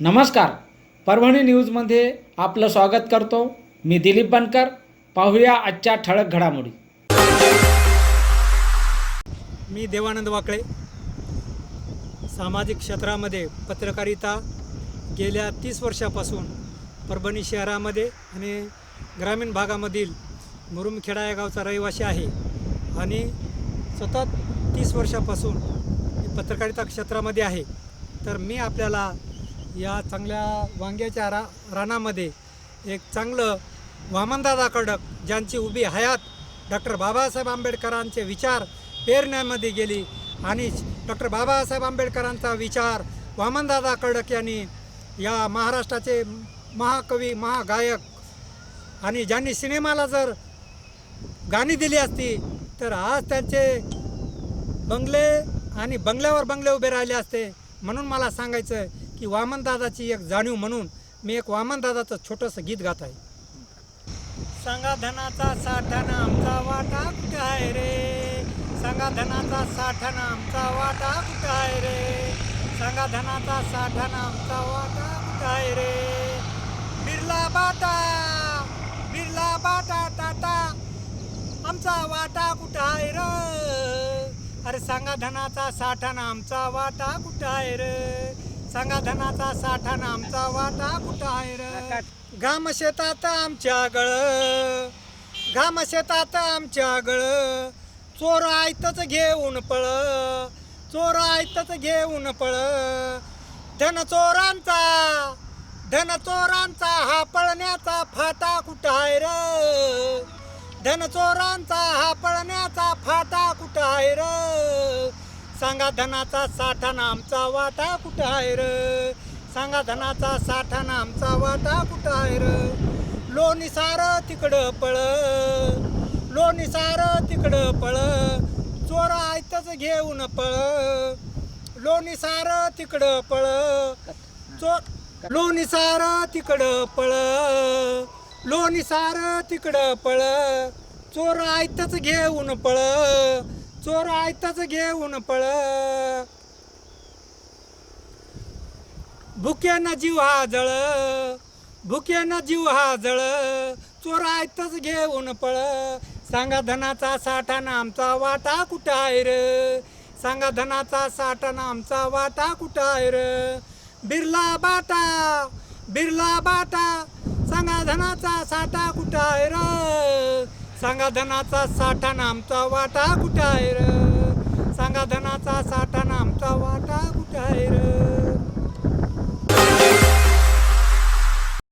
नमस्कार. परभणी न्यूजमध्ये आपलं स्वागत करतो. मी दिलीप बनकर. पाहूया आजच्या ठळक घडामोडी. मी देवानंद वाकळे. सामाजिक क्षेत्रामध्ये पत्रकारिता गेल्या तीस वर्षापासून परभणी शहरामध्ये आणि ग्रामीण भागामधील मुरुमखेडा या गावचा रहिवासी आहे आणि सतत तीस वर्षापासून मी पत्रकारिता क्षेत्रामध्ये आहे. तर मी आपल्याला या चांगल्या वांग्याच्या रा रानामध्ये एक चांगलं वामनदादा कडक ज्यांची उभी हयात डॉक्टर बाबासाहेब आंबेडकरांचे विचार पेरण्यामध्ये गेली आणि डॉक्टर बाबासाहेब आंबेडकरांचा विचार वामनदादा कडक यांनी या महाराष्ट्राचे महाकवी महागायक आणि ज्यांनी सिनेमाला जर गाणी दिली असती तर आज त्यांचे बंगले आणि बंगल्यावर बंगले उभे राहिले असते. म्हणून मला सांगायचं आहे की वामनदादाची एक जाणीव म्हणून मी एक वामनदादाचं छोटंसं गीत गात आहे. सांगा धनाचा साठाना आमचा वाटा कुठं आहे रे? सांगा धनाचा साठाना आमचा वाटा कुठं आहे रे? सांगा धनाचा साठाना आमचा वाटा कुठं आहे रे? बिर्ला बाटा बिर्ला बाटा टाटा आमचा वाटा कुठं आहे र? अरे सांगा धनाचा साठाना आमचा वाटा कुठं आहे रे? सांगा धनाचा साठाना आमचा वाटा कुठं आहे र? घाम शेतात आमच्या गळ घाम शेतात आमच्या गळ. चोर आयतच घेऊन पळ चोर आयतच घेऊन पळ. धन चोरांचा धन चोरांचा हा पळण्याचा फाटा कुठं आहे र? धन चोरांचा हा पळण्याचा फाटा कुठं आहे र? सांगा धनाचा साठा आमचा वाटा कुठं आहे र? सांगा धनाचा साठा आमचा वाटा कुठं आहे र? लोणीसार तिकडं पळ लोणीसार तिकडं पळ चोर आयतच घेऊन पळ. लोणीसार तिकडं पळ चोर लोणीसार तिकडं पळ लोणीसार तिकडं पळ चोर आयतच घेऊन पळ. चोर आयताच घेऊन पळ. भुक्यानं जीव हा जळ. भुक्यानं जीव हा जळ. चोर आयतच घेऊन पळ. सांगा धनाचा साठाना आमचा वाटा कुठं आहे र? सांगा धनाचा साठाना आमचा वाटा कुठं आहे र? Birla Bata Birla Bata. सांगा धनाचा साठा कुठं आहे र? सांगा धनाचा साठा आमचा वाटा कुठं आहे र? सांगा धनाचा साठा आमचा